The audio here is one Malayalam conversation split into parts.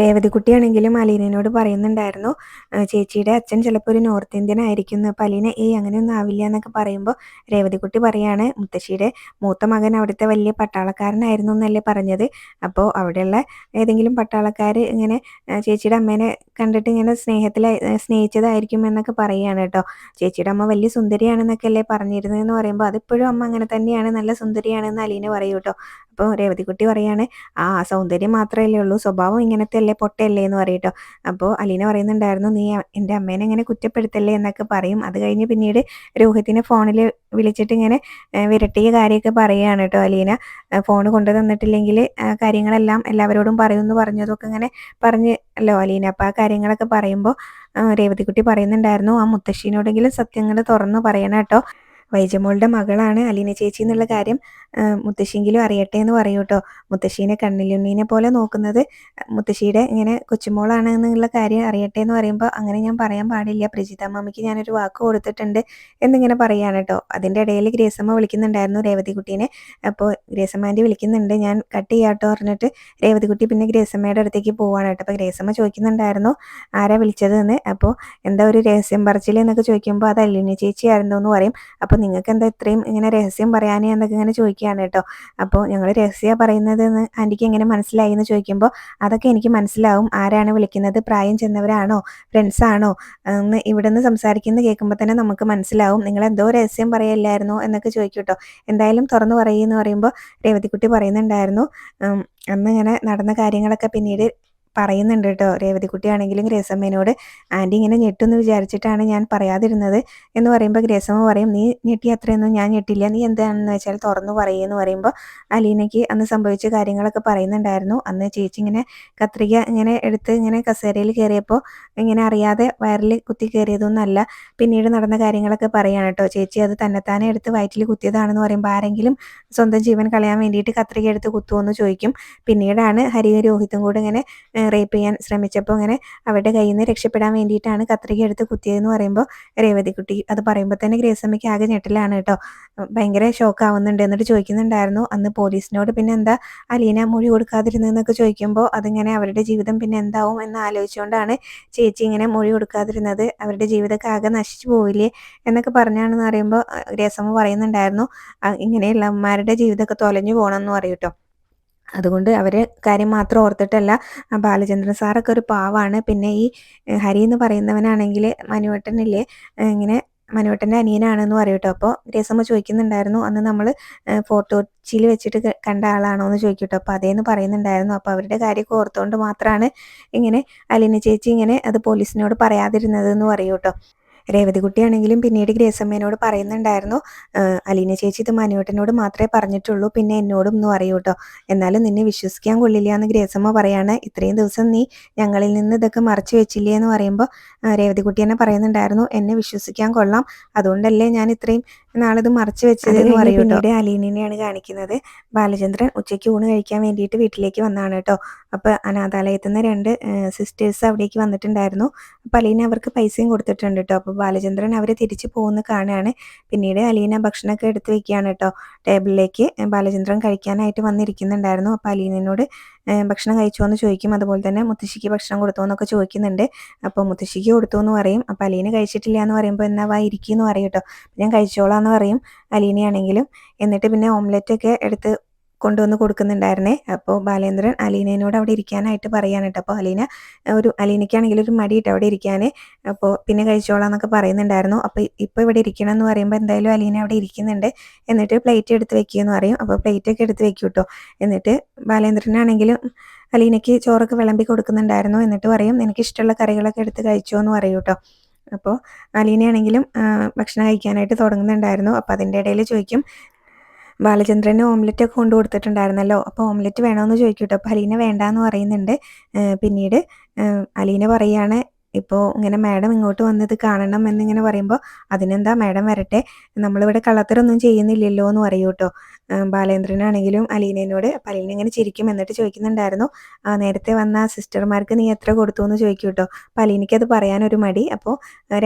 രേവതിക്കുട്ടിയാണെങ്കിലും അലീനയോട് പറയുന്നുണ്ടായിരുന്നു ചേച്ചിയുടെ അച്ഛൻ ചിലപ്പോൾ ഒരു നോർത്ത് ഇന്ത്യൻ ആയിരിക്കുന്നു. അപ്പോൾ അലീന ഏയ് അങ്ങനെയൊന്നും ആവില്ല എന്നൊക്കെ പറയുമ്പോൾ രേവതിക്കുട്ടി പറയാണ് മുത്തശ്ശിയുടെ മൂത്ത മകൻ അവിടുത്തെ വലിയ പട്ടാളക്കാരനായിരുന്നു എന്നല്ലേ പറഞ്ഞത്? അപ്പോൾ അവിടെയുള്ള ഏതെങ്കിലും പട്ടാളക്കാർ ഇങ്ങനെ ചേച്ചിയുടെ അമ്മേനെ കണ്ടിട്ട് ഇങ്ങനെ സ്നേഹത്തിൽ സ്നേഹിച്ചതായിരിക്കും എന്നൊക്കെ പറയുകയാണ് കേട്ടോ. ചേച്ചിയുടെ അമ്മ വലിയ സുന്ദരിയാണെന്നൊക്കെ അല്ലേ പറഞ്ഞിരുന്നതെന്ന് പറയുമ്പോൾ അതിപ്പോഴും അമ്മ അങ്ങനെ തന്നെയാണ് നല്ല സുന്ദരിയാണെന്ന് അലീന പറയൂ കേട്ടോ. അപ്പോൾ രേവതിക്കുട്ടി പറയാണ് ആ സൗന്ദര്യം മാത്രമല്ലേ ഉള്ളൂ സ്വഭാവം ഇങ്ങനത്തെ അല്ലേ പൊട്ടയല്ലേ എന്ന് പറയട്ടോ. അപ്പോൾ അലീന പറയുന്നുണ്ടായിരുന്നു നീ എന്റെ അമ്മേനെ ഇങ്ങനെ കുറ്റപ്പെടുത്തല്ലേ എന്നൊക്കെ പറയും. അത് കഴിഞ്ഞ് പിന്നീട് രോഹിത്തിനെ ഫോണിൽ വിളിച്ചിട്ട് ഇങ്ങനെ വിരട്ടിയ കാര്യമൊക്കെ പറയുകയാണ് കേട്ടോ അലീന. ഫോൺ കൊണ്ടു തന്നിട്ടില്ലെങ്കിൽ കാര്യങ്ങളെല്ലാം എല്ലാവരോടും പറയുമെന്ന് പറഞ്ഞതൊക്കെ ഇങ്ങനെ പറഞ്ഞല്ലോ അലീന. അപ്പോൾ ആ കാര്യങ്ങളൊക്കെ പറയുമ്പോൾ രേവതിക്കുട്ടി പറയുന്നുണ്ടായിരുന്നു ആ മുത്തശ്ശീനോടെങ്കിലും സത്യങ്ങൾ തുറന്നു പറയണം കേട്ടോ. വൈജമോളുടെ മകളാണ് അലീന ചേച്ചി എന്നുള്ള കാര്യം മുത്തശ്ശിയെങ്കിലും അറിയട്ടെ എന്ന് പറയൂ കേട്ടോ മുത്തശ്ശീനെ കണ്ണിലുണ്ണീനെ പോലെ നോക്കുന്നത് മുത്തശ്ശിയുടെ ഇങ്ങനെ കൊച്ചുമോളാണ് എന്നുള്ള കാര്യം അറിയട്ടെ എന്ന് പറയുമ്പോൾ അങ്ങനെ ഞാൻ പറയാൻ പാടില്ല. പ്രജിത മാമിക്ക് ഞാനൊരു വാക്ക് കൊടുത്തിട്ടുണ്ട് എന്നിങ്ങനെ പറയാണ് കേട്ടോ അതിന്റെ ഇടയിൽ ഗ്രേസമ്മ വിളിക്കുന്നുണ്ടായിരുന്നു രേവതികുട്ടീനെ. അപ്പോൾ ഗ്രേസമ്മാന്റെ വിളിക്കുന്നുണ്ട് ഞാൻ കട്ട് ചെയ്യാട്ടോ പറഞ്ഞിട്ട് രേവതിക്കുട്ടി പിന്നെ ഗ്രേസമ്മയുടെ അടുത്തേക്ക് പോവാണ് കേട്ടോ അപ്പോൾ ഗ്രേസമ്മ ചോദിക്കുന്നുണ്ടായിരുന്നു ആരാ വിളിച്ചത് എന്ന് അപ്പോൾ എന്താ ഒരു രഹസ്യം പറച്ചിൽ എന്നൊക്കെ ചോദിക്കുമ്പോൾ അത് അല്ലിനി ചേച്ചിയായിരുന്നു എന്ന് പറയും. അപ്പോൾ നിങ്ങൾക്ക് എന്താ ഇത്രയും ഇങ്ങനെ രഹസ്യം പറയാനേ എന്നൊക്കെ ഇങ്ങനെ ചോദിക്കുകയാണ് കേട്ടോ. അപ്പോൾ ഞങ്ങൾ രഹസ്യ പറയുന്നത് എന്ന് ആന്റിക്ക് എങ്ങനെ മനസ്സിലായി എന്ന് ചോദിക്കുമ്പോൾ അതൊക്കെ എനിക്ക് മനസ്സിലാവും. ആരാണ് വിളിക്കുന്നത്? പ്രായം ചെന്നവരാണോ? ഫ്രണ്ട്സാണോ എന്ന് ഇവിടെ നിന്ന് സംസാരിക്കുന്നത് കേൾക്കുമ്പോൾ തന്നെ നമുക്ക് മനസ്സിലാവും. നിങ്ങൾ എന്തോ രഹസ്യം പറയല്ലായിരുന്നോ എന്നൊക്കെ ചോദിക്കും കേട്ടോ. എന്തായാലും തുറന്നു പറയുമെന്ന് പറയുമ്പോൾ രേവതിക്കുട്ടി പറയുന്നുണ്ടായിരുന്നു. അന്ന് ഇങ്ങനെ നടന്ന കാര്യങ്ങളൊക്കെ പിന്നീട് പറയുന്നുണ്ട് കേട്ടോ. രേവതിക്കുട്ടിയാണെങ്കിലും ഗ്രേസമ്മേനോട് ആന്റി ഇങ്ങനെ ഞെട്ടുമെന്ന് വിചാരിച്ചിട്ടാണ് ഞാൻ പറയാതിരുന്നത് എന്ന് പറയുമ്പോൾ ഗ്രേസമ്മ പറയും നീ ഞെട്ടി അത്രയൊന്നും ഞാൻ ഞെട്ടില്ല. നീ എന്താണെന്ന് വെച്ചാൽ തുറന്നു പറയുമെന്ന് പറയുമ്പോൾ അലീനയ്ക്ക് അന്ന് സംഭവിച്ച കാര്യങ്ങളൊക്കെ പറയുന്നുണ്ടായിരുന്നു. അന്ന് ചേച്ചി ഇങ്ങനെ കത്രിക ഇങ്ങനെ എടുത്ത് ഇങ്ങനെ കസേരയിൽ കയറിയപ്പോൾ ഇങ്ങനെ അറിയാതെ വയറിൽ കുത്തി കയറിയതൊന്നുമല്ല പിന്നീട് നടന്ന കാര്യങ്ങളൊക്കെ പറയുകയാണ് കേട്ടോ. ചേച്ചി അത് തന്നെത്താനെ എടുത്ത് വയറ്റിൽ കുത്തിയതാണെന്ന് പറയുമ്പോൾ ആരെങ്കിലും സ്വന്തം ജീവൻ കളയാൻ വേണ്ടിയിട്ട് കത്രിക എടുത്ത് കുത്തുമെന്ന് ചോദിക്കും. പിന്നീടാണ് രോഹിത്തും കൂടെ ഇങ്ങനെ റേപ്പ് ചെയ്യാൻ ശ്രമിച്ചപ്പോൾ ഇങ്ങനെ അവരുടെ കയ്യിൽ നിന്ന് രക്ഷപ്പെടാൻ വേണ്ടിയിട്ടാണ് കത്രിക എടുത്ത് കുത്തിയതെന്ന് പറയുമ്പോൾ രേവതിക്കുട്ടി അത് പറയുമ്പോൾ തന്നെ ഗ്രേസമ്മയ്ക്ക് ആകെ ഞെട്ടലാണ് കേട്ടോ. ഭയങ്കര ഷോക്ക് ആവുന്നുണ്ട് എന്നിട്ട് ചോദിക്കുന്നുണ്ടായിരുന്നു അന്ന് പോലീസിനോട് പിന്നെ എന്താ അലീന മൊഴി കൊടുക്കാതിരുന്നതെന്നൊക്കെ ചോദിക്കുമ്പോൾ അതിങ്ങനെ അവരുടെ ജീവിതം പിന്നെ എന്താവും എന്ന് ആലോചിച്ചുകൊണ്ടാണ് ചേച്ചി ഇങ്ങനെ മൊഴി കൊടുക്കാതിരുന്നത്. അവരുടെ ജീവിതമൊക്കെ ആകെ നശിച്ചു പോവില്ലേ എന്നൊക്കെ പറഞ്ഞാണെന്ന് പറയുമ്പോൾ ഗ്രേസമ്മ പറയുന്നുണ്ടായിരുന്നു "ആ, ഇങ്ങനെയുള്ള അമ്മമാരുടെ ജീവിതമൊക്കെ തൊലഞ്ഞു പോകണം എന്ന് പറയും കേട്ടോ. അതുകൊണ്ട് അവരെ കാര്യം മാത്രം ഓർത്തിട്ടല്ല ബാലചന്ദ്രൻ സാറൊക്കെ ഒരു പാവാണ്. പിന്നെ ഈ ഹരി എന്ന് പറയുന്നവനാണെങ്കിൽ മനുവേട്ടനില്ലേ ഇങ്ങനെ മനുവേട്ടന്റെ അനിയനാണെന്ന് പറയൂട്ടോ അപ്പോൾ രസമ്മ ചോദിക്കുന്നുണ്ടായിരുന്നു അന്ന് നമ്മൾ ഫോട്ടോ ഫോട്ടോച്ചിൽ വെച്ചിട്ട് കണ്ട ആളാണോ എന്ന് ചോദിക്കട്ടോ. അപ്പോൾ അതേന്ന് പറയുന്നുണ്ടായിരുന്നു. അപ്പോൾ അവരുടെ കാര്യമൊക്കെ ഓർത്തുകൊണ്ട് മാത്രമാണ് ഇങ്ങനെ അലിന ചേച്ചി ഇങ്ങനെ അത് പോലീസിനോട് പറയാതിരുന്നത് എന്ന് പറയും കേട്ടോ രേവതികുട്ടിയാണെങ്കിലും പിന്നീട് ഗ്രേസമ്മേനോട് പറയുന്നുണ്ടായിരുന്നു അലീന ചേച്ചി ഇത് മനുവേട്ടനോട് മാത്രമേ പറഞ്ഞിട്ടുള്ളൂ പിന്നെ എന്നോടും ഒന്നും അറിയൂ കേട്ടോ എന്നാലും നിന്നെ വിശ്വസിക്കാൻ കൊള്ളില്ല എന്ന് ഗ്രേസമ്മ പറയാണ്. ഇത്രയും ദിവസം നീ ഞങ്ങളിൽ നിന്ന് ഇതൊക്കെ മറച്ചു വെച്ചില്ലേ എന്ന് പറയുമ്പോൾ രേവതികുട്ടി തന്നെ പറയുന്നുണ്ടായിരുന്നു എന്നെ വിശ്വസിക്കാൻ കൊള്ളാം. അതുകൊണ്ടല്ലേ ഞാൻ ഇത്രയും നാളിത് മറച്ചു വെച്ചത് എന്ന് പറയും പിന്നീട് അലീനനെയാണ് കാണിക്കുന്നത്. ബാലചന്ദ്രൻ ഉച്ചയ്ക്ക് ഊണ് കഴിക്കാൻ വേണ്ടിയിട്ട് വീട്ടിലേക്ക് വന്നാണ് കേട്ടോ. അപ്പോൾ അനാഥാലയത്തിൽ നിന്ന് രണ്ട് സിസ്റ്റേഴ്സ് അവിടേക്ക് വന്നിട്ടുണ്ടായിരുന്നു. അപ്പോൾ അലീന അവർക്ക് പൈസയും കൊടുത്തിട്ടുണ്ട് കേട്ടോ. അപ്പോൾ ബാലചന്ദ്രൻ അവരെ തിരിച്ചു പോകുന്ന കാണുകയാണ് പിന്നീട് അലീന ഭക്ഷണമൊക്കെ എടുത്ത് വെക്കുകയാണ് കേട്ടോ. ടേബിളിലേക്ക് ബാലചന്ദ്രൻ കഴിക്കാനായിട്ട് വന്നിരിക്കുന്നുണ്ടായിരുന്നു. അപ്പോൾ അലീനോട് ഭക്ഷണം കഴിച്ചോ എന്ന് ചോദിക്കും. അതുപോലെ തന്നെ മുത്തശ്ശിക്ക് ഭക്ഷണം കൊടുത്തോ എന്നൊക്കെ ചോദിക്കുന്നുണ്ട്. അപ്പോൾ മുത്തശ്ശിക്ക് കൊടുത്തു എന്ന് പറയും. അപ്പോൾ അലീന കഴിച്ചിട്ടില്ല എന്ന് പറയുമ്പോൾ എന്നാ വാ ഇരിക്കുമെന്ന് പറയും കേട്ടോ. ഞാൻ കഴിച്ചോളാം എന്ന് പറയും അലീനയാണെങ്കിലും. എന്നിട്ട് പിന്നെ ഓംലെറ്റ് ഒക്കെ എടുത്ത് കൊണ്ടുവന്ന് കൊടുക്കുന്നുണ്ടായിരുന്നേ. അപ്പോൾ ബാലേന്ദ്രൻ അലീനയോട് അവിടെ ഇരിക്കാനായിട്ട് പറയാണ് കേട്ടോ. അപ്പോൾ അലീന ഒരു അലീനയ്ക്കാണെങ്കിൽ ഒരു മടിയിട്ട് അവിടെ ഇരിക്കാൻ അപ്പോൾ പിന്നെ കഴിച്ചോളാം എന്നൊക്കെ പറയുന്നുണ്ടായിരുന്നു. അപ്പോൾ ഇപ്പോൾ ഇവിടെ ഇരിക്കണം എന്ന് പറയുമ്പോൾ എന്തായാലും അലീന അവിടെ ഇരിക്കുന്നുണ്ട്. എന്നിട്ട് പ്ലേറ്റ് എടുത്ത് വെക്കുമെന്ന് പറയും. അപ്പോൾ പ്ലേറ്റ് ഒക്കെ എടുത്ത് വെക്കും കേട്ടോ. എന്നിട്ട് ബാലേന്ദ്രനാണെങ്കിലും അലീനയ്ക്ക് ചോറൊക്കെ വിളമ്പി കൊടുക്കുന്നുണ്ടായിരുന്നു. എന്നിട്ട് പറയും നിനക്ക് ഇഷ്ടമുള്ള കറികളൊക്കെ എടുത്ത് കഴിച്ചോ എന്ന് പറയും കേട്ടോ. അപ്പോൾ അലീനയാണെങ്കിലും ഭക്ഷണം കഴിക്കാനായിട്ട് തുടങ്ങുന്നുണ്ടായിരുന്നു. അപ്പോൾ അതിന്റെ ഇടയിൽ ചോദിക്കും ബാലചന്ദ്രന് ഓംലെറ്റ് ഒക്കെ കൊണ്ടു കൊടുത്തിട്ടുണ്ടായിരുന്നല്ലോ അപ്പോൾ ഓംലെറ്റ് വേണമെന്ന് ചോദിക്കും കേട്ടോ അപ്പോൾ അലീന വേണ്ടാന്ന് പറയുന്നുണ്ട്. പിന്നീട് അലീന പറയാണ് ഇപ്പോൾ ഇങ്ങനെ മാഡം ഇങ്ങോട്ട് വന്നത് കാണണം എന്നിങ്ങനെ പറയുമ്പോൾ അതിനെന്താ മാഡം വരട്ടെ? നമ്മളിവിടെ കള്ളത്തരൊന്നും ചെയ്യുന്നില്ലല്ലോ എന്ന് പറയൂ കേട്ടോ ബാലേന്ദ്രനാണെങ്കിലും അലീനയോട് അലീന ഇങ്ങനെ ചിരിക്കും എന്നിട്ട് ചോദിക്കുന്നുണ്ടായിരുന്നു നേരത്തെ വന്ന സിസ്റ്റർമാർക്ക് നീ എത്ര കൊടുത്തു എന്ന് ചോദിക്കൂ കേട്ടോ അപ്പം അലീനയ്ക്ക് അത് പറയാനൊരു മടി. അപ്പോൾ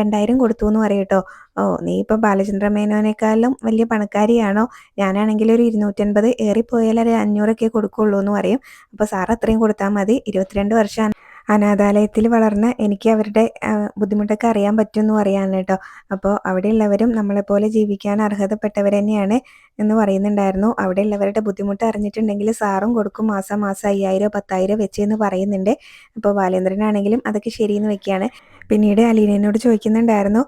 രണ്ടായിരം കൊടുത്തു എന്ന് പറയൂ കേട്ടോ ഓ നീ ഇപ്പോൾ ബാലചന്ദ്ര മേനോനേക്കാളും വലിയ പണക്കാരിയാണോ? ഞാനാണെങ്കിൽ ഒരു ഇരുന്നൂറ്റൻപത് ഏറിപ്പോയാൽ ഒരു അഞ്ഞൂറൊക്കെ കൊടുക്കുള്ളൂ എന്ന് പറയും. അപ്പോൾ സാർ അത്രയും കൊടുത്താൽ മതി. ഇരുപത്തിരണ്ട് വർഷം അനാഥാലയത്തിൽ വളർന്ന് എനിക്ക് അവരുടെ ബുദ്ധിമുട്ടൊക്കെ അറിയാൻ പറ്റുമെന്ന് പറയാണ് കേട്ടോ. അപ്പോൾ അവിടെയുള്ളവരും നമ്മളെപ്പോലെ ജീവിക്കാൻ അർഹതപ്പെട്ടവർ തന്നെയാണ് എന്ന് പറയുന്നുണ്ടായിരുന്നു. അവിടെ അവിടെയുള്ളവരുടെ ബുദ്ധിമുട്ട് അറിഞ്ഞിട്ടുണ്ടെങ്കിൽ സാറും കൊടുക്കും. മാസം മാസം അയ്യായിരം പത്തായിരം വെച്ച് എന്ന് പറയുന്നുണ്ട്. അപ്പോൾ ബാലേന്ദ്രനാണെങ്കിലും അതൊക്കെ ശരിയെന്ന് വെക്കുകയാണ്. പിന്നീട് അലീനയോട് ചോദിക്കുന്നുണ്ടായിരുന്നു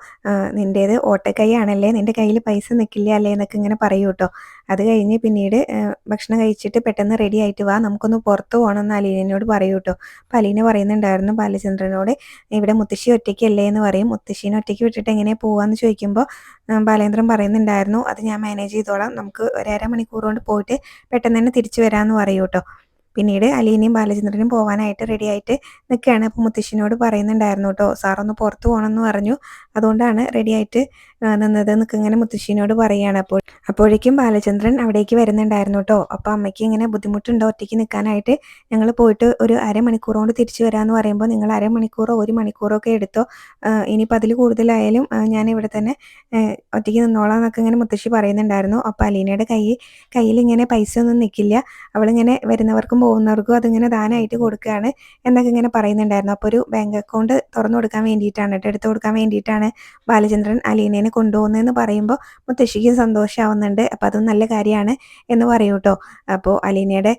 നിന്റേത് ഓട്ടക്കൈ ആണല്ലേ നിന്റെ കയ്യിൽ പൈസ നിൽക്കില്ല അല്ലേ? എന്നൊക്കെ ഇങ്ങനെ പറയൂ കേട്ടോ. അത് കഴിഞ്ഞ് പിന്നീട് ഭക്ഷണം കഴിച്ചിട്ട് പെട്ടെന്ന് റെഡി ആയിട്ട് വാ നമുക്കൊന്ന് പുറത്ത് പോകണമെന്ന് അലീനയോട് പറയൂ കേട്ടോ. അപ്പം അലീന പറയുന്നുണ്ടായിരുന്നു ബാലചന്ദ്രനോട് ഇവിടെ മുത്തശ്ശി ഒറ്റയ്ക്കല്ലേ? എന്ന് പറയും. മുത്തശ്ശീനെ ഒറ്റയ്ക്ക് വിട്ടിട്ട് എങ്ങനെ പോവാന്ന് ചോദിക്കുമ്പോൾ ബാലേന്ദ്രൻ പറയുന്നുണ്ടായിരുന്നു അത് ഞാൻ മാനേജ് ചെയ്തോളാം. നമുക്ക് ഒരു അര മണിക്കൂർ കൊണ്ട് പോയിട്ട് പെട്ടെന്ന് തന്നെ തിരിച്ചു വരാമെന്ന് പറയൂ കേട്ടോ പിന്നീട് അലീനയും ബാലചന്ദ്രനും പോകാനായിട്ട് റെഡി ആയിട്ട് നിൽക്കുകയാണ് അപ്പോൾ മുത്തശ്ശിനോട് പറയുന്നുണ്ടായിരുന്നു കേട്ടോ സാറൊന്ന് പുറത്ത് പോകണമെന്ന് പറഞ്ഞു. അതുകൊണ്ടാണ് റെഡി ആയിട്ട് നിന്നത് എന്നൊക്കെ ഇങ്ങനെ മുത്തശ്ശിനോട് പറയാണ്. അപ്പോൾ അപ്പോഴേക്കും ബാലചന്ദ്രൻ അവിടേക്ക് വരുന്നുണ്ടായിരുന്നു കേട്ടോ അപ്പൊ അമ്മയ്ക്ക് ഇങ്ങനെ ബുദ്ധിമുട്ടുണ്ടോ ഒറ്റയ്ക്ക് നിൽക്കാനായിട്ട് ഞങ്ങൾ പോയിട്ട് ഒരു അരമണിക്കൂർ കൊണ്ട് തിരിച്ചു വരാമെന്ന് പറയുമ്പോൾ നിങ്ങൾ അരമണിക്കൂറോ ഒരു മണിക്കൂറോ ഒക്കെ എടുത്തോ. ഇനിയിപ്പോൾ അതിൽ കൂടുതലായാലും ഞാൻ ഇവിടെ തന്നെ ഒറ്റയ്ക്ക് നിന്നോളാം എന്നൊക്കെ ഇങ്ങനെ മുത്തശ്ശി പറയുന്നുണ്ടായിരുന്നു. അപ്പൊ അലീനയുടെ കൈ കയ്യിൽ ഇങ്ങനെ പൈസ ഒന്നും നിൽക്കില്ല അവളിങ്ങനെ വരുന്നവർക്കും പോകുന്നവർക്കും അതിങ്ങനെ ദാനമായിട്ട് കൊടുക്കുകയാണ് എന്നൊക്കെ ഇങ്ങനെ പറയുന്നുണ്ടായിരുന്നു. അപ്പോൾ ഒരു ബാങ്ക് അക്കൗണ്ട് തുറന്നു കൊടുക്കാൻ വേണ്ടിയിട്ടാണ് എടുത്തു കൊടുക്കാൻ വേണ്ടിയിട്ടാണ് ബാലചന്ദ്രൻ അലീനേനെ കൊണ്ടുപോകുന്നതെന്ന് പറയുമ്പോൾ മുത്തശ്ശിക്ക് സന്തോഷമാവുന്നുണ്ട് അപ്പോൾ അതും നല്ല കാര്യമാണ് എന്ന് പറയൂ കേട്ടോ അപ്പോൾ അലീനയുടെ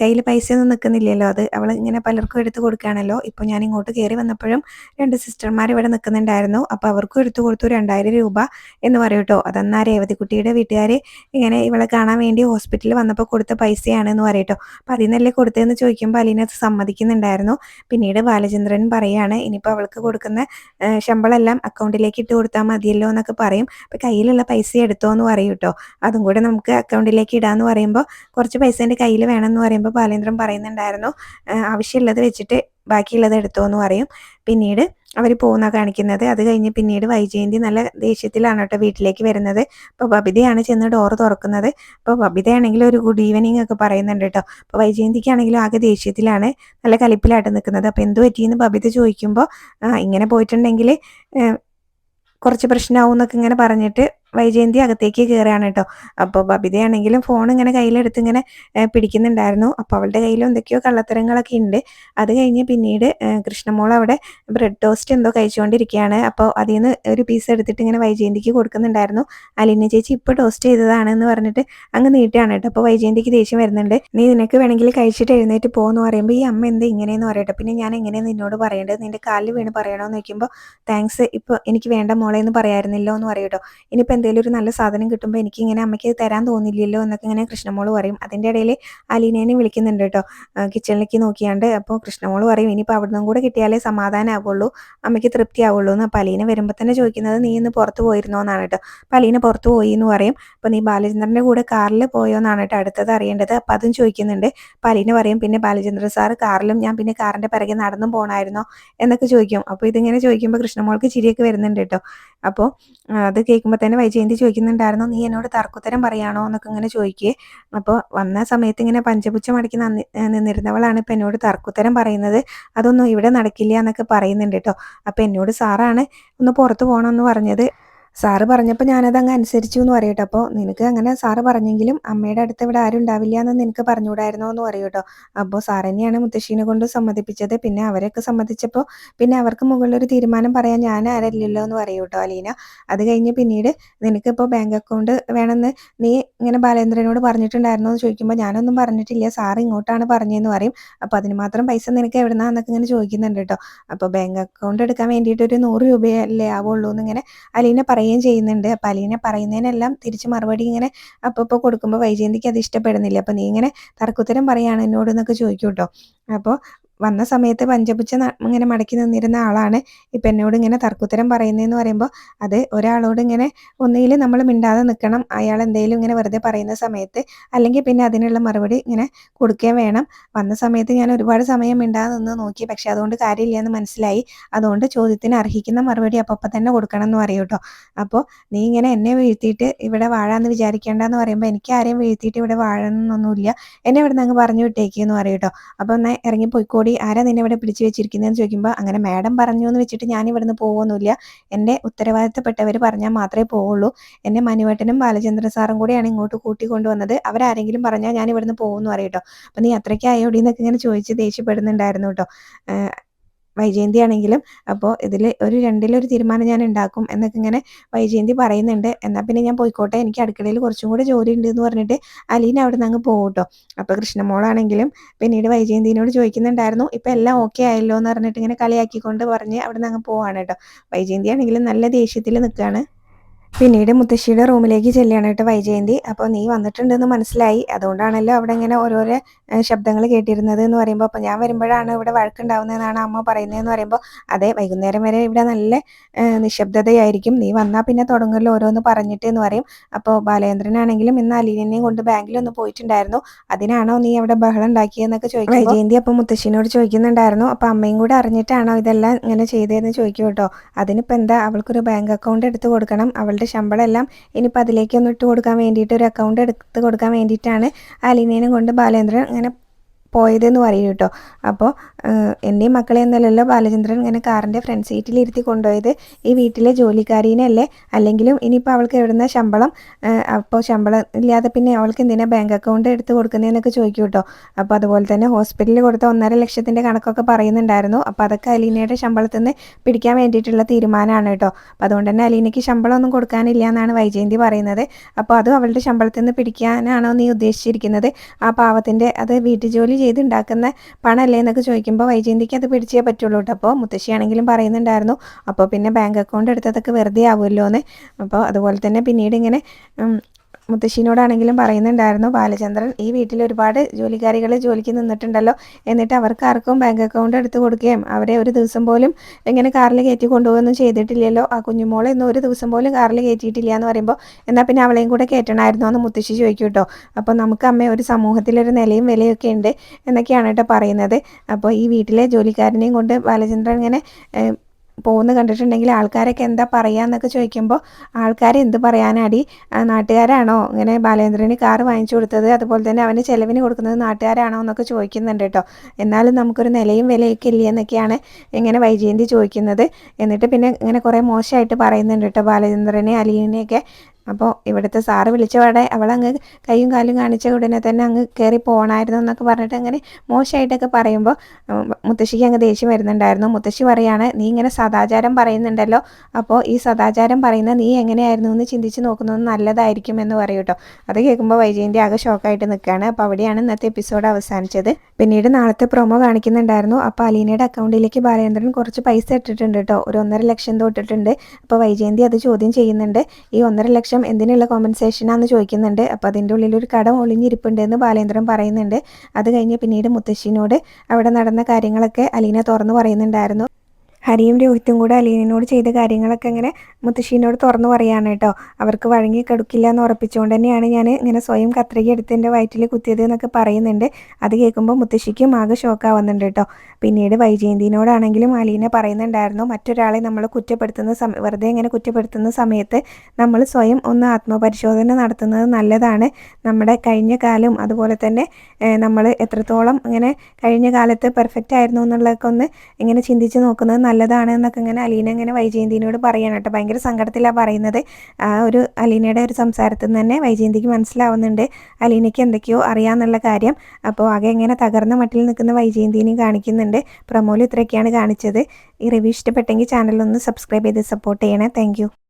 കയ്യിൽ പൈസ ഒന്നും നിൽക്കുന്നില്ലല്ലോ അത് അവൾ ഇങ്ങനെ പലർക്കും എടുത്തു കൊടുക്കുകയാണല്ലോ ഇപ്പോൾ ഞാൻ ഇങ്ങോട്ട് കയറി വന്നപ്പോഴും രണ്ട് സിസ്റ്റർമാർ ഇവിടെ നിൽക്കുന്നുണ്ടായിരുന്നു അപ്പോൾ അവർക്കും എടുത്തു കൊടുത്തു രണ്ടായിരം രൂപ എന്ന് പറയൂ കേട്ടോ അതന്നാ രേവതിക്കുട്ടിയുടെ വീട്ടുകാർ ഇങ്ങനെ ഇവളെ കാണാൻ വേണ്ടി ഹോസ്പിറ്റലിൽ വന്നപ്പോൾ കൊടുത്ത പൈസയാണെന്ന് പറയട്ടോ അപ്പോൾ അതിൽ നിന്നല്ലേ കൊടുത്തതെന്ന് ചോദിക്കുമ്പോൾ അലീന അത് സമ്മതിക്കുന്നുണ്ടായിരുന്നു. പിന്നീട് ബാലചന്ദ്രൻ പറയാണ് ഇനിയിപ്പോൾ അവൾക്ക് കൊടുക്കുന്ന ശമ്പളം എല്ലാം അക്കൗണ്ടിലേക്ക് ഇട്ട് കൊടുത്താൽ മതിയല്ലോ പറയും. അപ്പോൾ കയ്യിലുള്ള പൈസ എടുത്തോ എന്ന് പറയും കേട്ടോ അതും കൂടെ നമുക്ക് അക്കൗണ്ടിലേക്ക് ഇടാന്ന് പറയുമ്പോൾ കുറച്ച് പൈസ എന്റെ കയ്യിൽ വേണമെന്ന് പറയുമ്പോൾ ബാലേന്ദ്രൻ പറയുന്നുണ്ടായിരുന്നു. "ആ, ആവശ്യമുള്ളത് വെച്ചിട്ട് ബാക്കിയുള്ളത് എടുത്തോ എന്ന് പറയും. പിന്നീട് അവർ പോകുന്ന കാണിക്കുന്നത്. അത് കഴിഞ്ഞ് പിന്നീട് വൈജയന്തി നല്ല ദേഷ്യത്തിലാണ് കേട്ടോ വീട്ടിലേക്ക് വരുന്നത്. അപ്പോൾ ബബിതയാണ് ചെന്ന് ഡോറ് തുറക്കുന്നത്. അപ്പോൾ ബബിതയാണെങ്കിൽ ഒരു ഗുഡ് ഈവനിങ് ഒക്കെ പറയുന്നുണ്ട് കേട്ടോ അപ്പോൾ വൈജയന്തിക്കാണെങ്കിലും ആകെ ദേഷ്യത്തിലാണ് നല്ല കലിപ്പിലായിട്ട് നിൽക്കുന്നത്. അപ്പോൾ എന്ത് പറ്റിയെന്ന് ബബിത ചോദിക്കുമ്പോൾ ഇങ്ങനെ പോയിട്ടുണ്ടെങ്കിൽ കുറച്ച് പ്രശ്നമാവും എന്നൊക്കെ ഇങ്ങനെ പറഞ്ഞിട്ട് വൈജയന്തി അകത്തേക്ക് കയറുകയാണ് കേട്ടോ. അപ്പോൾ ബബിതയാണെങ്കിലും ഫോൺ ഇങ്ങനെ കയ്യിലെടുത്ത് ഇങ്ങനെ പിടിക്കുന്നുണ്ടായിരുന്നു. അപ്പോൾ അവളുടെ കയ്യിൽ എന്തൊക്കെയോ കള്ളത്തരങ്ങളൊക്കെ ഉണ്ട്. അത് കഴിഞ്ഞ് പിന്നീട് കൃഷ്ണമോൾ അവിടെ ബ്രെഡ് ടോസ്റ്റ് എന്തോ കഴിച്ചുകൊണ്ടിരിക്കുകയാണ്. അപ്പോൾ അതിൽ നിന്ന് ഒരു പീസ് എടുത്തിട്ട് ഇങ്ങനെ വൈജയന്തിക്ക് കൊടുക്കുന്നുണ്ടായിരുന്നു. അലിന ചേച്ചി ഇപ്പോൾ ടോസ്റ്റ് ചെയ്തതാണ് എന്ന് പറഞ്ഞിട്ട് അങ്ങ് നീട്ടാണ് കേട്ടോ. അപ്പോൾ വൈജയന്തിക്ക് ദേഷ്യം വരുന്നുണ്ട്. നീ നിനക്ക് വേണമെങ്കിൽ കഴിച്ചിട്ട് എഴുന്നേറ്റ് പോകുമെന്ന് പറയുമ്പോൾ ഈ അമ്മ എന്ത് ഇങ്ങനെയെന്ന് പറയട്ടെ. പിന്നെ ഞാൻ എങ്ങനെയാണ് നിന്നോട് പറയേണ്ടത്? നിന്റെ കാലിൽ വീണ് പറയണമെന്ന് വെക്കുമ്പോൾ താങ്ക്സ് ഇപ്പോൾ എനിക്ക് വേണ്ട മോളെ എന്ന് പറയായിരുന്നല്ലോ എന്ന് പറയും കേട്ടോ. ഇനിയിപ്പോൾ എന്തെങ്കിലും ഒരു നല്ല സാധനം കിട്ടുമ്പോൾ എനിക്ക് ഇങ്ങനെ അമ്മയ്ക്ക് തരാൻ തോന്നില്ലല്ലോ എന്നൊക്കെ ഇങ്ങനെ കൃഷ്ണമോൾ പറയും. അതിന്റെ ഇടയിൽ അലീനേനെ വിളിക്കുന്നുണ്ട് കേട്ടോ. കിച്ചണിലേക്ക് നോക്കിയാണ്ട് അപ്പോൾ കൃഷ്ണമോൾ പറയും ഇനിയിപ്പോൾ അവിടുന്ന് കൂടെ കിട്ടിയാലേ സമാധാനമാവുള്ളൂ അമ്മയ്ക്ക് തൃപ്തി ആവുള്ളൂ എന്ന് അപ്പോൾ അലീന വരുമ്പോൾ തന്നെ ചോദിക്കുന്നത് നീ ഇന്ന് പുറത്ത് പോയിരുന്നോ? എന്നാണ് കേട്ടോ. അപ്പോൾ അലീന പുറത്ത് പോയി എന്ന് പറയും. അപ്പോൾ നീ ബാലചന്ദ്രന്റെ കൂടെ കാറിൽ പോയോ? എന്നാണ് കേട്ടോ അടുത്തത് അറിയേണ്ടത്. അപ്പോൾ അതും ചോദിക്കുന്നുണ്ട്. അപ്പോൾ അലീന പറയും പിന്നെ ബാലചന്ദ്രൻ സാറ് കാറിലും ഞാൻ പിന്നെ കാറിന്റെ പിറകെ നടന്നും പോകണമായിരുന്നോ എന്നൊക്കെ ചോദിക്കും. അപ്പോൾ ഇതിങ്ങനെ ചോദിക്കുമ്പോൾ കൃഷ്ണമോൾക്ക് ചിരിയൊക്കെ വരുന്നുണ്ട് കേട്ടോ. അപ്പോൾ അത് കേൾക്കുമ്പോൾ തന്നെ വൈജയന്തി ചോദിക്കുന്നുണ്ടായിരുന്നു നീ എന്നോട് തർക്കുത്തരം പറയാണോ? എന്നൊക്കെ ഇങ്ങനെ ചോദിക്കേ. അപ്പോൾ വന്ന സമയത്ത് ഇങ്ങനെ പഞ്ചപുച്ഛം അടക്കി നന്ദി നിന്നിരുന്നവളാണ് ഇപ്പം എന്നോട് തർക്കുത്തരം പറയുന്നത്. അതൊന്നും ഇവിടെ നടക്കില്ല എന്നൊക്കെ പറയുന്നുണ്ട് കേട്ടോ. അപ്പോൾ എന്നോട് സാറാണ് ഒന്ന് പുറത്ത് പോകണമെന്ന് പറഞ്ഞത്. സാറ് പറഞ്ഞപ്പോൾ ഞാനത് അങ്ങ് അനുസരിച്ചു എന്ന് പറയട്ടോ അപ്പോൾ നിനക്ക് അങ്ങനെ സാറ് പറഞ്ഞെങ്കിലും അമ്മയുടെ അടുത്ത് ഇവിടെ ആരും ഉണ്ടാവില്ല എന്ന് നിനക്ക് പറഞ്ഞുകൂടായിരുന്നോ എന്ന് പറയും കേട്ടോ. അപ്പോൾ സാർ തന്നെയാണ് മുത്തശ്ശീനെ കൊണ്ട് സമ്മതിപ്പിച്ചത്. പിന്നെ അവരൊക്കെ സമ്മതിച്ചപ്പോൾ പിന്നെ അവർക്ക് മുകളിലൊരു തീരുമാനം പറയാൻ ഞാൻ ആരല്ലല്ലോ എന്ന് പറയൂട്ടോ അലീന. അത് കഴിഞ്ഞ് പിന്നീട് നിനക്കിപ്പോൾ ബാങ്ക് അക്കൗണ്ട് വേണമെന്ന് നീ ഇങ്ങനെ ബാലേന്ദ്രനോട് പറഞ്ഞിട്ടുണ്ടായിരുന്നോ എന്ന് ചോദിക്കുമ്പോൾ ഞാനൊന്നും പറഞ്ഞിട്ടില്ല. സാർ ഇങ്ങോട്ടാണ് പറഞ്ഞതെന്ന് പറയും. അപ്പോൾ അതിന് മാത്രം പൈസ നിനക്ക് എവിടുന്നാന്നൊക്കെ ഇങ്ങനെ ചോദിക്കുന്നുണ്ട് കേട്ടോ. അപ്പോൾ ബാങ്ക് അക്കൗണ്ട് എടുക്കാൻ വേണ്ടിയിട്ട് ഒരു നൂറ് രൂപയല്ലേ ആവുള്ളൂ എന്നിങ്ങനെ അലീന പറയുകയും ചെയ്യുന്നുണ്ട്. അപ്പോൾ അലീന പറയുന്നതിനെല്ലാം തിരിച്ച് മറുപടി ഇങ്ങനെ അപ്പോൾ ഇപ്പോൾ കൊടുക്കുമ്പോൾ വൈജയന്തിക്ക് അത് ഇഷ്ടപ്പെടുന്നില്ല. അപ്പോൾ നീ ഇങ്ങനെ തർക്കുത്തരം പറയുകയാണ് എന്നോട് എന്നൊക്കെ ചോദിക്കും കേട്ടോ. അപ്പോൾ വന്ന സമയത്ത് പഞ്ചപുച്ച ഇങ്ങനെ മടക്കി നിന്നിരുന്ന ആളാണ്. ഇപ്പം എന്നോട് ഇങ്ങനെ തർക്കുത്തരം പറയുന്നതെന്ന് പറയുമ്പോൾ അത് ഒരാളോട് ഇങ്ങനെ ഒന്നുകിൽ നമ്മൾ മിണ്ടാതെ നിൽക്കണം അയാൾ എന്തെങ്കിലും ഇങ്ങനെ വെറുതെ പറയുന്ന സമയത്ത് അല്ലെങ്കിൽ പിന്നെ അതിനുള്ള മറുപടി ഇങ്ങനെ കൊടുക്കുകയും വേണം. വന്ന സമയത്ത് ഞാൻ ഒരുപാട് സമയം മിണ്ടാതെ നിന്ന് നോക്കി. പക്ഷെ അതുകൊണ്ട് കാര്യമില്ല എന്ന് മനസ്സിലായി. അതുകൊണ്ട് ചോദ്യത്തിന് അർഹിക്കുന്ന മറുപടി അപ്പം തന്നെ കൊടുക്കണം എന്ന് പറയും കേട്ടോ. അപ്പോൾ നീ ഇങ്ങനെ എന്നെ വീഴ്ത്തിയിട്ട് ഇവിടെ വാഴാന്ന് വിചാരിക്കേണ്ടെന്ന് പറയുമ്പോൾ എനിക്ക് ആരെയും വീഴ്ത്തിയിട്ട് ഇവിടെ വാഴണമെന്നൊന്നുമില്ല എന്നെ ഇവിടെ നിന്ന് അങ്ങ് പറഞ്ഞു വിട്ടേക്കെന്ന് പറയൂ കേട്ടോ. അപ്പോൾ എന്നാൽ ഇറങ്ങി പോയിക്കോടി ആരാ നിന്നെ ഇവിടെ പിടിച്ചു വെച്ചിരിക്കുന്നതെന്ന് ചോദിക്കുമ്പോൾ അങ്ങനെ മാഡം പറഞ്ഞു എന്ന് വെച്ചിട്ട് ഞാൻ ഇവിടുന്ന് പോകുന്നില്ല എന്റെ ഉത്തരവാദിത്തപ്പെട്ടവർ പറഞ്ഞാൽ മാത്രമേ പോവുള്ളൂ. എന്നെ മനുവേട്ടനും ബാലചന്ദ്രൻ സാറും കൂടിയാണ് ഇങ്ങോട്ട് കൂട്ടിക്കൊണ്ടുവന്നത്. അവരാരെങ്കിലും പറഞ്ഞാൽ ഞാൻ ഇവിടുന്ന് പോകുമെന്ന് പറയും കേട്ടോ അപ്പം നീ അത്രയ്ക്കായോടി എന്നൊക്കെ ഇങ്ങനെ ചോദിച്ച് ദേഷ്യപ്പെടുന്നുണ്ടായിരുന്നു കേട്ടോ വൈജയന്തി ആണെങ്കിലും അപ്പോൾ ഇതിൽ ഒരു രണ്ടിലൊരു തീരുമാനം ഞാൻ ഉണ്ടാക്കും എന്നൊക്കെ ഇങ്ങനെ വൈജയന്തി പറയുന്നുണ്ട്. എന്നാൽ പിന്നെ ഞാൻ പോയിക്കോട്ടെ എനിക്ക് അടുക്കളയിൽ കുറച്ചും കൂടി ജോലി ഉണ്ട് എന്ന് പറഞ്ഞിട്ട് അലീന അവിടെ നിന്ന് അങ്ങ് പോകട്ടോ കേട്ടോ. അപ്പോൾ കൃഷ്ണമോളാണെങ്കിലും പിന്നീട് വൈജയന്തിനോട് ചോദിക്കുന്നുണ്ടായിരുന്നു ഇപ്പം എല്ലാം ഓക്കെ ആയല്ലോ? എന്ന് പറഞ്ഞിട്ട് ഇങ്ങനെ കളിയാക്കിക്കൊണ്ട് പറഞ്ഞ് അവിടെ നിന്ന് അങ്ങ് പോവാണ് കേട്ടോ. വൈജയന്തി ആണെങ്കിലും നല്ല ദേഷ്യത്തിൽ നിൽക്കുകയാണ് പിന്നീട് മുത്തശ്ശിയുടെ റൂമിലേക്ക് ചെല്ലുകയാണ് കേട്ടോ വൈജയന്തി. അപ്പോൾ നീ വന്നിട്ടുണ്ടെന്ന് മനസ്സിലായി. അതുകൊണ്ടാണല്ലോ അവിടെ ഇങ്ങനെ ഓരോരോ ശബ്ദങ്ങൾ കേട്ടിരുന്നത് എന്ന് പറയുമ്പോൾ അപ്പോൾ ഞാൻ വരുമ്പോഴാണ് ഇവിടെ വഴക്കുണ്ടാവുന്നതെന്നാണ് അമ്മ പറയുന്നതെന്ന് പറയുമ്പോൾ അതെ വൈകുന്നേരം വരെ ഇവിടെ നല്ല നിശബ്ദതയായിരിക്കും. നീ വന്നാൽ പിന്നെ തുടങ്ങുമല്ലോ ഓരോന്ന് പറഞ്ഞിട്ട് എന്ന് പറയും. അപ്പോൾ ബാലേന്ദ്രനാണെങ്കിലും ഇന്ന് അലീനെയും കൊണ്ട് ബാങ്കിലൊന്ന് പോയിട്ടുണ്ടായിരുന്നു. അതിനാണോ നീ അവിടെ ബഹളം ഉണ്ടാക്കിയെന്നൊക്കെ ചോദിക്കും വൈജയന്തി അപ്പോൾ മുത്തശ്ശിനോട് ചോദിക്കുന്നുണ്ടായിരുന്നു. അപ്പോൾ അമ്മയും കൂടെ അറിഞ്ഞിട്ടാണോ ഇതെല്ലാം ഇങ്ങനെ ചെയ്തതെന്ന് ചോദിക്കും കേട്ടോ അതിനിപ്പോൾ എന്താ? അവൾക്കൊരു ബാങ്ക് അക്കൗണ്ട് എടുത്ത് കൊടുക്കണം. അവളുടെ അവളുടെ ശമ്പളം എല്ലാം ഇനിയിപ്പോൾ അതിലേക്കൊന്ന് ഇട്ട് കൊടുക്കാൻ വേണ്ടിയിട്ട് ഒരു അക്കൗണ്ട് എടുത്ത് കൊടുക്കാൻ വേണ്ടിയിട്ടാണ് അലീനേനും കൊണ്ട് ബാലേന്ദ്രൻ അങ്ങനെ പോയതെന്ന് പറയും കേട്ടോ. അപ്പോൾ എന്റെ മക്കളെ എന്നല്ലല്ലോ ബാലചന്ദ്രൻ ഇങ്ങനെ കാറിന്റെ ഫ്രണ്ട് സീറ്റിൽ ഇരുത്തി കൊണ്ടുപോയത്. ഈ വീട്ടിലെ ജോലിക്കാരീനല്ലേ അല്ലെങ്കിലും ഇനിയിപ്പോൾ അവൾക്ക് എവിടുന്ന ശമ്പളം? അപ്പോൾ ശമ്പളം ഇല്ലാതെ പിന്നെ അവൾക്ക് എന്തിനാ ബാങ്ക് അക്കൗണ്ട് എടുത്ത് കൊടുക്കുന്നതെന്നൊക്കെ ചോദിക്കും കേട്ടോ. അപ്പോൾ അതുപോലെ തന്നെ ഹോസ്പിറ്റലിൽ കൊടുത്ത ഒന്നര ലക്ഷത്തിന്റെ കണക്കൊക്കെ പറയുന്നുണ്ടായിരുന്നു. അപ്പോൾ അതൊക്കെ അലീനയുടെ ശമ്പളത്തിൽ നിന്ന് പിടിക്കാൻ വേണ്ടിയിട്ടുള്ള തീരുമാനമാണ് കേട്ടോ. അപ്പോൾ അതുകൊണ്ട് തന്നെ അലീനയ്ക്ക് ശമ്പളം ഒന്നും കൊടുക്കാനില്ല എന്നാണ് വൈജയന്തി പറയുന്നത്. അപ്പോൾ അതും അവളുടെ ശമ്പളത്തിൽ നിന്ന് പിടിക്കാനാണോ നീ ഉദ്ദേശിച്ചിരിക്കുന്നത്? ആ പാവത്തിന്റെ അത് വീട്ടു ജോലി ചെയ്തുണ്ടാക്കുന്ന പണമല്ലേ എന്നൊക്കെ ചോദിക്കുമ്പോൾ വൈജയന്തിക്ക് അത് പിടിച്ചേ പറ്റുള്ളൂ കേട്ടോ അപ്പോൾ മുത്തശ്ശിയാണെങ്കിലും പറയുന്നുണ്ടായിരുന്നു അപ്പോൾ പിന്നെ ബാങ്ക് അക്കൗണ്ട് എടുത്തതൊക്കെ വെറുതെ ആവുമല്ലോ എന്ന് അപ്പോൾ അതുപോലെ തന്നെ പിന്നീട് ഇങ്ങനെ മുത്തശ്ശീനോടാണെങ്കിലും പറയുന്നുണ്ടായിരുന്നു ബാലചന്ദ്രൻ ഈ വീട്ടിൽ ഒരുപാട് ജോലിക്കാരികൾ ജോലിക്ക് നിന്നിട്ടുണ്ടല്ലോ. എന്നിട്ട് അവർക്ക് ആർക്കും ബാങ്ക് അക്കൗണ്ട് എടുത്തു കൊടുക്കുകയും അവരെ ഒരു ദിവസം പോലും എങ്ങനെ കാറിൽ കയറ്റി കൊണ്ടുപോകുകയൊന്നും ചെയ്തിട്ടില്ലല്ലോ. ആ കുഞ്ഞുമോളെ ഇന്ന് ഒരു ദിവസം പോലും കാറിൽ കയറ്റിയിട്ടില്ല എന്ന് പറയുമ്പോൾ എന്നാൽ പിന്നെ അവളെയും കൂടെ കയറ്റണമായിരുന്നു എന്ന് മുത്തശ്ശി ചോദിക്കും കേട്ടോ. അപ്പോൾ നമുക്ക് അമ്മ ഒരു സമൂഹത്തിലൊരു നിലയും വിലയൊക്കെ ഉണ്ട് എന്നൊക്കെയാണ് കേട്ടോ പറയുന്നത്. അപ്പോൾ ഈ വീട്ടിലെ ജോലിക്കാരനെയും കൊണ്ട് ബാലചന്ദ്രൻ ഇങ്ങനെ പോകുന്ന കണ്ടിട്ടുണ്ടെങ്കിൽ ആൾക്കാരൊക്കെ എന്താ പറയാന്നൊക്കെ ചോദിക്കുമ്പോൾ ആൾക്കാർ എന്ത് പറയാനാടി? നാട്ടുകാരാണോ? ഇങ്ങനെ ബാലേന്ദ്രന് കാർ വാങ്ങിച്ചു കൊടുത്തത് അതുപോലെ തന്നെ അവന് ചെലവിന് കൊടുക്കുന്നത് നാട്ടുകാരാണോ എന്നൊക്കെ ചോദിക്കുന്നുണ്ട് കേട്ടോ. എന്നാലും നമുക്കൊരു നിലയും വിലയൊക്കെ ഇല്ലേ എന്നൊക്കെയാണ് ഇങ്ങനെ വൈജയന്തി ചോദിക്കുന്നത്. എന്നിട്ട് പിന്നെ ഇങ്ങനെ കുറേ മോശമായിട്ട് പറയുന്നുണ്ട് കേട്ടോ ബാലചന്ദ്രനെ അലീനെയൊക്കെ അപ്പോൾ ഇവിടുത്തെ സാറ് വിളിച്ച പാടെ അവളങ്ങ് കൈയും കാലും കാണിച്ച ഉടനെ തന്നെ അങ്ങ് കയറി പോകണമായിരുന്നു എന്നൊക്കെ പറഞ്ഞിട്ട് അങ്ങനെ മോശമായിട്ടൊക്കെ പറയുമ്പോൾ മുത്തശ്ശിക്ക് അങ്ങ് ദേഷ്യം വരുന്നുണ്ടായിരുന്നു. മുത്തശ്ശി പറയാണ് നീ ഇങ്ങനെ സദാചാരം പറയുന്നുണ്ടല്ലോ. അപ്പോൾ ഈ സദാചാരം പറയുന്ന നീ എങ്ങനെയായിരുന്നു എന്ന് ചിന്തിച്ച് നോക്കുന്നത് നല്ലതായിരിക്കും എന്ന് പറയും കേട്ടോ അത് കേൾക്കുമ്പോൾ വൈജയന്റെ ആകെ ഷോക്കായിട്ട് നിൽക്കുകയാണ് അപ്പോൾ അവിടെയാണ് ഇന്നത്തെ എപ്പിസോഡ് അവസാനിച്ചത്. പിന്നീട് നാളത്തെ പ്രൊമോ കാണിക്കുന്നുണ്ടായിരുന്നു. അപ്പോൾ അലീനയുടെ അക്കൗണ്ടിലേക്ക് ബാലചന്ദ്രൻ കുറച്ച് പൈസ ഇട്ടിട്ടുണ്ട് കേട്ടോ ഒരു ഒന്നര ലക്ഷം തൊട്ടിട്ടുണ്ട്. അപ്പോൾ വൈജയന്തി അത് ചോദ്യം ചെയ്യുന്നുണ്ട്. ഈ ഒന്നര ലക്ഷം ലക്ഷം എന്തിനുള്ള കോമ്പൻസേഷനാണെന്ന് ചോദിക്കുന്നുണ്ട്. അപ്പോൾ അതിന്റെ ഉള്ളിൽ ഒരു കടം ഒളിഞ്ഞിരിപ്പുണ്ടെന്ന് ബാലേന്ദ്രൻ പറയുന്നുണ്ട്. അത് കഴിഞ്ഞ് പിന്നീട് മുത്തശ്ശിനോട് അവിടെ നടന്ന കാര്യങ്ങളൊക്കെ അലീന തുറന്നു പറയുന്നുണ്ടായിരുന്നു. ഹരിയും രോഹിത്തും കൂടെ അലീനോട് ചെയ്ത കാര്യങ്ങളൊക്കെ ഇങ്ങനെ മുത്തശ്ശീനോട് തുറന്നു പറയാണ് കേട്ടോ. അവർക്ക് വഴങ്ങി കെടുക്കില്ല എന്ന് ഉറപ്പിച്ചുകൊണ്ട് തന്നെയാണ് ഞാൻ ഇങ്ങനെ സ്വയം കത്രിക എടുത്ത് എന്റെ വയറ്റിൽ കുത്തിയത് എന്നൊക്കെ പറയുന്നുണ്ട്. അത് കേൾക്കുമ്പോൾ മുത്തശ്ശിക്കും ആകെ ഷോക്കാവുന്നുണ്ട് കേട്ടോ. പിന്നീട് വൈജയന്തിനോടാണെങ്കിലും അലീന പറയുന്നുണ്ടായിരുന്നു മറ്റൊരാളെ നമ്മൾ കുറ്റപ്പെടുത്തുന്ന സമയം വെറുതെ ഇങ്ങനെ കുറ്റപ്പെടുത്തുന്ന സമയത്ത് നമ്മൾ സ്വയം ഒന്ന് ആത്മപരിശോധന നടത്തുന്നത് നല്ലതാണ്. നമ്മുടെ കഴിഞ്ഞ കാലം അതുപോലെ തന്നെ നമ്മൾ എത്രത്തോളം ഇങ്ങനെ കഴിഞ്ഞ കാലത്ത് പെർഫെക്റ്റ് ആയിരുന്നു എന്നുള്ളതൊക്കെ ഒന്ന് ഇങ്ങനെ ചിന്തിച്ച് നോക്കുന്നത് നല്ലതാണ് എന്നൊക്കെ ഇങ്ങനെ അലീന ഇങ്ങനെ വൈജയന്തിനോട് പറയണം കേട്ടോ. ഭയങ്കര സങ്കടത്തിലാണ് പറയുന്നത്. ആ ഒരു അലീനയുടെ ഒരു സംസാരത്തിൽ നിന്ന് തന്നെ വൈജയന്തിക്ക് മനസ്സിലാവുന്നുണ്ട് അലീനയ്ക്ക് എന്തൊക്കെയോ അറിയാമെന്നുള്ള കാര്യം. അപ്പോൾ ആകെ ഇങ്ങനെ തകർന്ന മട്ടിൽ നിൽക്കുന്ന വൈജയന്തിനെയും കാണിക്കുന്നുണ്ട്. പ്രമോൽ ഇത്രയൊക്കെയാണ് കാണിച്ചത്. ഈ റിവ്യൂ ഇഷ്ടപ്പെട്ടെങ്കിൽ ചാനലൊന്ന് സബ്സ്ക്രൈബ് ചെയ്ത് സപ്പോർട്ട് ചെയ്യണേ. താങ്ക്